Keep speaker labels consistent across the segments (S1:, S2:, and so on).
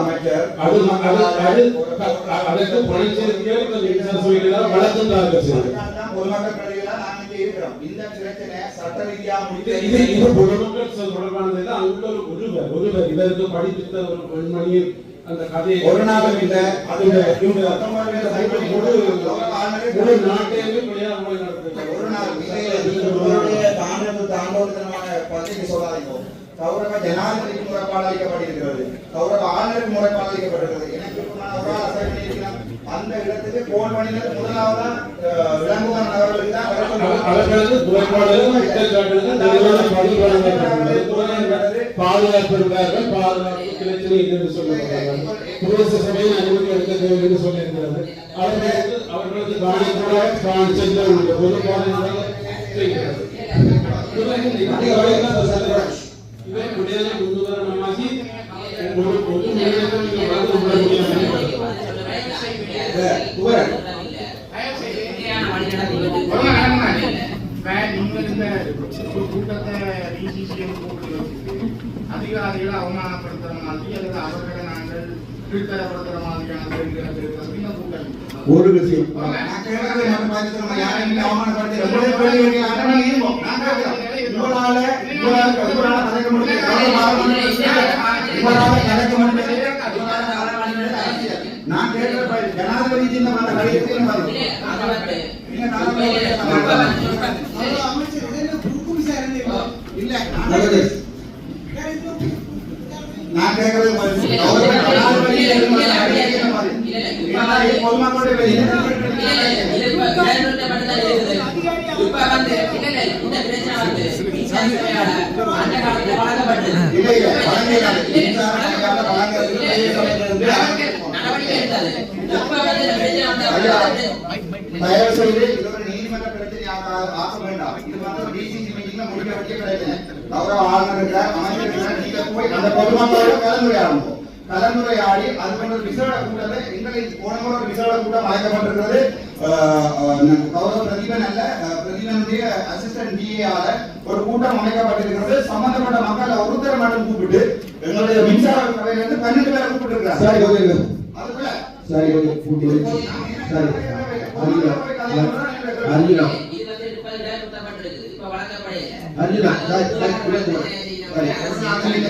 S1: அமைச்சர்
S2: அது அது அது அதற்கு பணம்
S1: அதனால்தான் பொதுமக்கள் பிரதிகளா நாங்க இங்க இருக்கிறோம். இந்த பிரச்சனை சட்ட ரீதியா
S2: இது இது
S1: முடித்து
S2: இது பொதுமக்கள் தொடர்பானது அங்குள்ள ஒரு ஒருவர் ஒருவர் இதற்கு படித்த ஒரு பெண்மணியின் அந்த கதையை
S1: ஒரு நாளும் இல்ல.
S2: அது இந்த இந்த
S1: பத்தொன்பது பேர்
S2: முழு முழு நாட்டையுமே பிள்ளையார் மொழி நடத்துகிறார்
S1: ஒரு நாள் இதை உங்களுடைய தாண்டது தாண்டோதனமான பத்திரிகை சொல்லாதீங்க கௌரவ ஜனாதிபதிக்கு முறைப்பாடு அளிக்கப்பட்டிருக்கிறது. கௌரவ ஆளுநருக்கு முறைப்பாடு அளிக்கப்பட்டிருக்கிறது. எனக்கு. அந்த இடத்துக்கு போன் பண்ணினது முதலாவதா விளங்குவன் அவர்களுக்கு தான்
S2: வழங்கப்பட்டுள்ளது. பாதுகாப்பு பாதுகாப்பு இல்லை என்று சொல்லுகிறார்கள் பிரதேச சபையின் அனுமதி எடுக்க தேவை என்று சொல்லியிருக்கிறது. அவர்களுக்கு அவர்களது காணிக்கூட தான் சென்ற பொது மனிதர்கள் நீங்கள் வளர்ந்து கொள்ள முடியாது
S1: குமரன்
S3: அதிகாரிகளை அவமானப்படுத்துற மாதிரி அல்லது அவர்களை நாங்கள் கீழ்த்தரப்படுத்துற மாதிரியான
S1: ஒரு விஷயம். அவமானப்படுத்தி உங்களுடைய கேள்விகளுக்கு அட்டவணை இருக்கும். நான் கேட்கிறேன். உங்களால உங்களால உங்களால கதைக்க முடியும். கௌரவ ஆளுநர் உங்களால கதைக்க முடியும். நான் கேட்கிற பதில் ஜனாதிபதி சின்ன அந்த கடிதத்தை பதில் நீங்க நாளைக்கு இல்ல நல்லது. நான் கேட்கறது பதில் கௌரவ ஜனாதிபதி சின்ன அந்த கடிதத்தை பதில் இதனால பொதுமக்களுடைய வெளியே இல்லை இல்லை வழங்கியது மின்சாரத்துக்காக வழங்குறது தயவு செய்து இது நீதிமன்ற வேண்டாம் இது வந்து டிசிசி மீட்டிங்ல முடிக்க வேண்டிய பிரச்சனை கௌரவ ஆளுநர் அமைச்சர் நீங்க போய் அந்த பொதுமக்களோட கலந்துரையாடணும். கலந்துரையாடி அது போன்ற விசேட கூட்டத்தை எங்களை போன ஒரு விசேட கூட்டம் அழைக்கப்பட்டிருக்கிறது. கௌரவ பிரதீபன் அல்ல பிரதீபனுடைய அசிஸ்டன்ட் டிஏஆல ஒரு கூட்டம் அமைக்கப்பட்டிருக்கிறது. சம்பந்தப்பட்ட மக்கள் ஒருத்தர் மட்டும் கூப்பிட்டு எங்களுடைய மின்சார சபையில இருந்து பன்னெண்டு பேரை கூப்பிட்டு இருக்கிறார்
S4: சரி ஓகே
S1: அதுக்குள்ள
S4: சரி ஓகே வச்சு சரி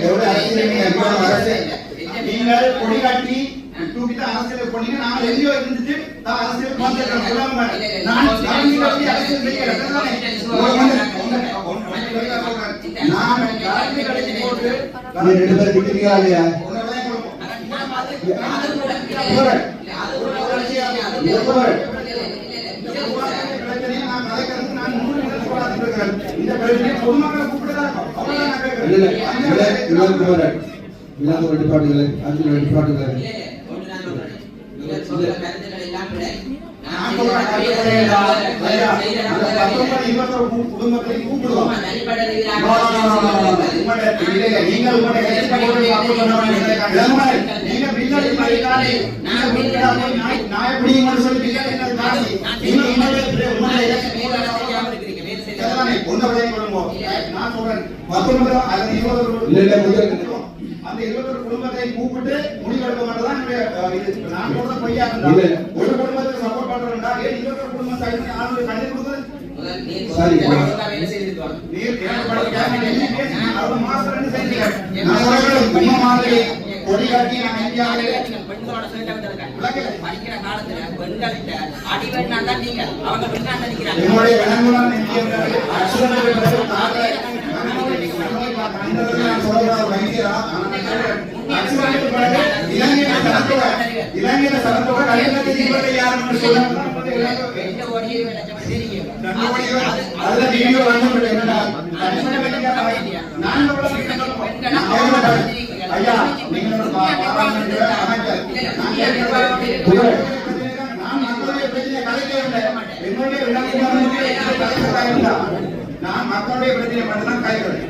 S1: எவ்வளவு அரசியல் அரசியல். நீங்கள் கொடி காட்டி தூக்கிட்டு அரசியல் போனீங்க. நாங்கள் எங்கேயோ இருந்துட்டு நான் அரசியல் வந்துடுறோம் சொல்லாம நான் நான் நீங்க அப்படி அரசியல் சொல்றேன். நான் காலத்தை கழிச்சு போட்டு
S4: நீ ரெண்டு பேரும் நிக்கிறீங்களா இல்லையா
S1: தான் நான் நான். இந்த பிரச்சனையை பொதுமக்களை கூப்பிட்டுதான் இருக்கோம். அவ்வளவுதான் நான் கேட்கிறேன்.
S4: இல்ல இளம் குமரன் இளம் ரெண்டு பாட்டுகள் அர்ஜுன் ரெண்டு பாட்டுகள்
S1: நான் சொல்றேன், அந்த இருபத்தொரு குடும்பத்தை கூப்பிட்டு முடிவெடுக்க மாட்டதான் இது. நான் பொய்யா இருந்தா. ஒரு குடும்பத்துக்கு சப்போர்ட் பண்றேன்டா ஏன் இருபத்தொரு குடும்பம்
S4: சரி
S1: நீர் மாசம் ரெண்டு கொடி காட்டி நான் இந்தியாவிலே
S5: படிக்கிற காலத்துல பெண்கள்கிட்ட அடிவெண்ணா தான் நீங்க. அவங்க நிக்கிறாங்க
S1: இலங்கையில சனத்தொகை கல்யாணத்தை இருபத்தி யாருன்னு சொல்லுங்க அதுல வீடியோ வந்து நான் ஐயா நீங்க நான் மக்களுடைய பிரச்சனை கலைக்கவில்லை என்னுடைய விளம்பரத்தை நான் மக்களுடைய பிரச்சனையை மட்டும் கலைக்கிறேன்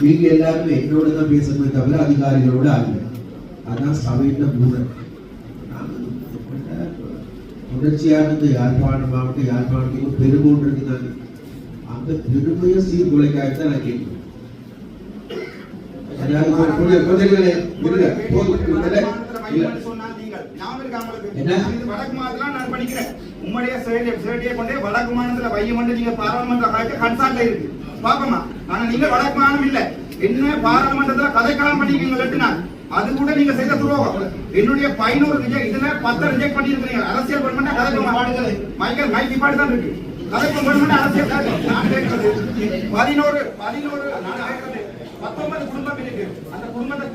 S4: நீங்க எல்லாருமே என்னோட தான் பேசணுமே தவிர அதிகாரிகளோட அல்ல. அதான் சபையின் மூலம் தொடர்ச்சியாக இந்த யாழ்ப்பாண மாவட்ட யாழ்ப்பாணத்துக்கு பெருமூன்று இருக்குதாங்க அந்த பெருமையை சீர்குலைக்காகத்தான் நான் கேட்கிறேன்.
S1: கொண்டே வடக்கு மாநிலத்துல வையம் நீங்க பாராளுமன்ற காய்க்க கன்சால்ட் இருக்கு. பாப்பமா ஆனா நீங்க வடக்கு மாநிலம் இல்ல என்ன பாராளுமன்றத்துல கதைக்கலாம் பண்ணிருக்கீங்க நாள் அது கூட நீங்க செய்த துரோகம் என்னுடைய பதினோரு ரிஜெக்ட் இதுல பத்து ரிஜெக்ட் பண்ணிருக்கீங்க அரசியல் பண்ண கதைக்க மைக்கேல் மைக் நிப்பாடு தான் இருக்கு கதைக்க பண்ண அரசியல். நான் கேட்கறது பதினோரு பதினோரு நான் கேட்கறது பத்தொன்பது குடும்பம் இருக்கு அந்த குடும்பத்தை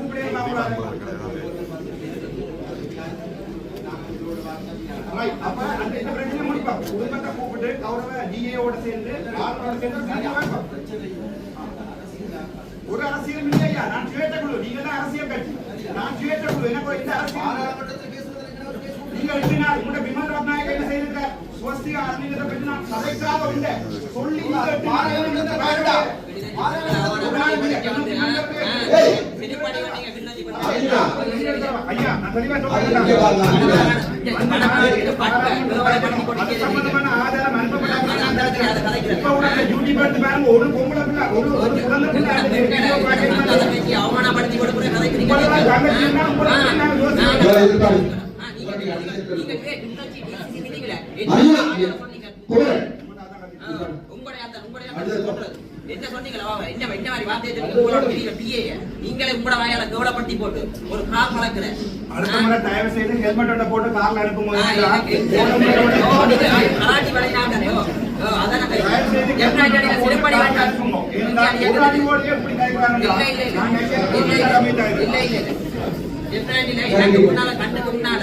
S1: Right. அப்ப அந்த இந்த பிரச்சனை. குடும்பத்தை கூப்பிட்டு கௌரவ யோட சேர்ந்து ஆளுநரோட சேர்ந்து. ஒரு அரசியலும் இல்லையா நான் சுயேட்ச குழு நீங்க தான் அரசியல் கட்சி நான் சுயேட்ச குழு எனக்கு இந்த அரசியல் நீங்க ரெண்டு நாள் உங்க விமல் ரத்நாயக என்ன செய்திருக்க ஸ்வஸ்திகா அரணிகத்தை பற்றி நான் கதைக்காக இல்லை சொல்லி
S4: ஐயா.
S1: நான் தெளிவா சொல்றேன்
S4: வாங்க.
S1: ஒரு பொம்பளை பிள்ளை ஒரு குழந்தை பிள்ளை
S5: அவமானப்படுத்தி கதைக்கிறீங்க
S1: இவ்வளவு தங்கச்சின்னா உங்களுக்கு என்ன யோசனை?
S4: வேற இருக்காது. ஐயா, குமரன்.
S5: என்ன சொன்னீங்களா என்ன என்ன மாதிரி வார்த்தையை தெரிவிக்க உங்களோட பெரிய பிஏ நீங்களே உங்களோட வாயால கவலைப்படுத்தி போட்டு ஒரு கால் வளர்க்குற
S1: அடுத்த முறை தயவு செய்து ஹெல்மெட்டோட போட்டு கார்ல அனுப்பும்போது
S5: கராட்டி விளையாடுறோ அதான்
S1: தயவு செய்து
S5: எப்படி சிறுபடி
S1: கார்ல அனுப்புங்க. இருந்தால் ஒரு இப்படி கைவிடாங்க. நான் கேட்கிறேன்
S5: இல்ல இல்ல இல்ல. எனக்கு முன்னால கண்ணுக்கு முன்னால.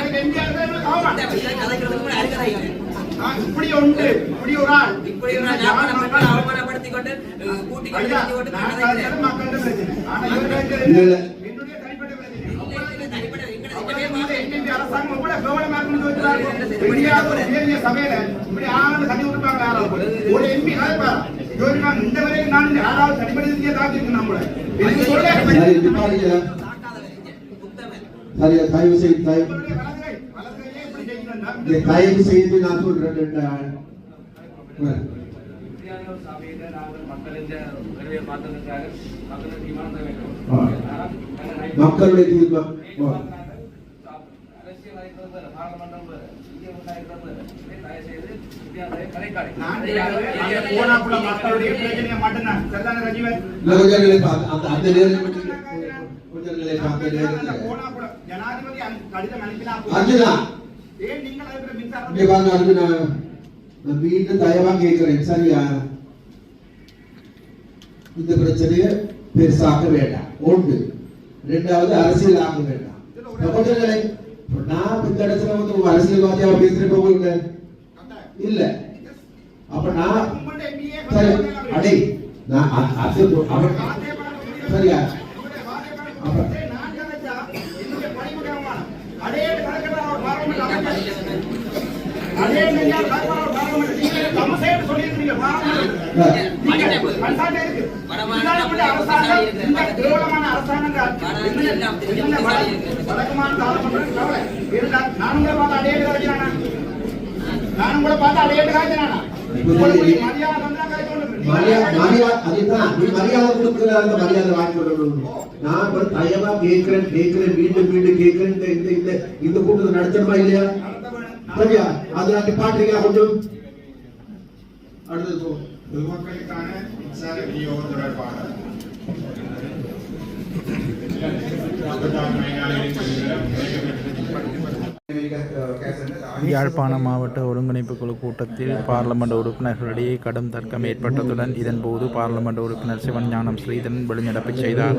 S1: எனக்கு எம்பியா இருக்கிறது இப்படி உண்டு. இப்படி ஒரு ஆள்.
S5: இப்படி ஒரு ஞாபகம் அவமானப்படுத்தி கொண்டு கூட்டி கொண்டு
S1: ஐயா, பிரச்சனை. ஆனா என்னுடைய தனிப்பட்ட பிரச்சனை. அரசாங்கம் கவனமா ஒரு சபையில இப்படி தண்ணி யாராவது. ஒரு எம்பி யோசிப்பாங்க இந்த வரைக்கும் நான் யாராவது தனிப்பட்ட நம்மள இது சொல்ல
S4: தயவு செய்து தயவு தயவு செய்து நான் சொல்றேன். மக்களுடைய தீர்மானம் ஆ. இங்க நான் மீண்டும் தயவா கேட்கிறேன். சரியா? இந்த பிரச்சனையை பெருசாக்க வேண்டாம். ஒன்று. ரெண்டாவது அரசியல் ஆக்க வேண்டாம். நான் இந்த இடத்துல வந்து உங்க அரசியல்வாதியா பேசுறேன் உங்களுக்கு இல்ல. அப்ப நான் சரி. அடே நான் அ- அது அவன் சரியா? அப்ப
S1: நான் கதைச்சா என்னுடைய படிப்பு கவனம் அதே கணக்கில் அவர் சொல்லியிருக்கீங்க இருக்கு அரசாங்கம் இந்த கேவலமான கவலை இருந்தால் நானும் கூட பார்த்து அதே காய்ச்சினானா நானும் கூட பார்த்து மரியாதை வந்தா
S4: நீ அந்த மரியாதை வாங்கி கொள்ளணும் நான் ஒரு தயவா கேட்கிறேன் கேட்கிறேன் மீண்டும் மீண்டும் கேட்கிறேன் இந்த இந்த இந்த கூட்டத்தை நடத்தணுமா இல்லையா சரியா அது பாட்டுறீங்களா கொஞ்சம் அடுத்தது
S1: பொதுமக்களுக்கான மின்சார விநியோகம்
S6: யாழ்ப்பாண மாவட்ட ஒருங்கிணைப்பு குழு கூட்டத்தில் பார்லமெண்ட் உறுப்பினர்களிடையே கடும் தர்க்கம் ஏற்பட்டதுடன் இதன்போது பார்லமெண்ட் உறுப்பினர் சிவஞானம் ஸ்ரீதரன் வெளிநடப்பு செய்தார்.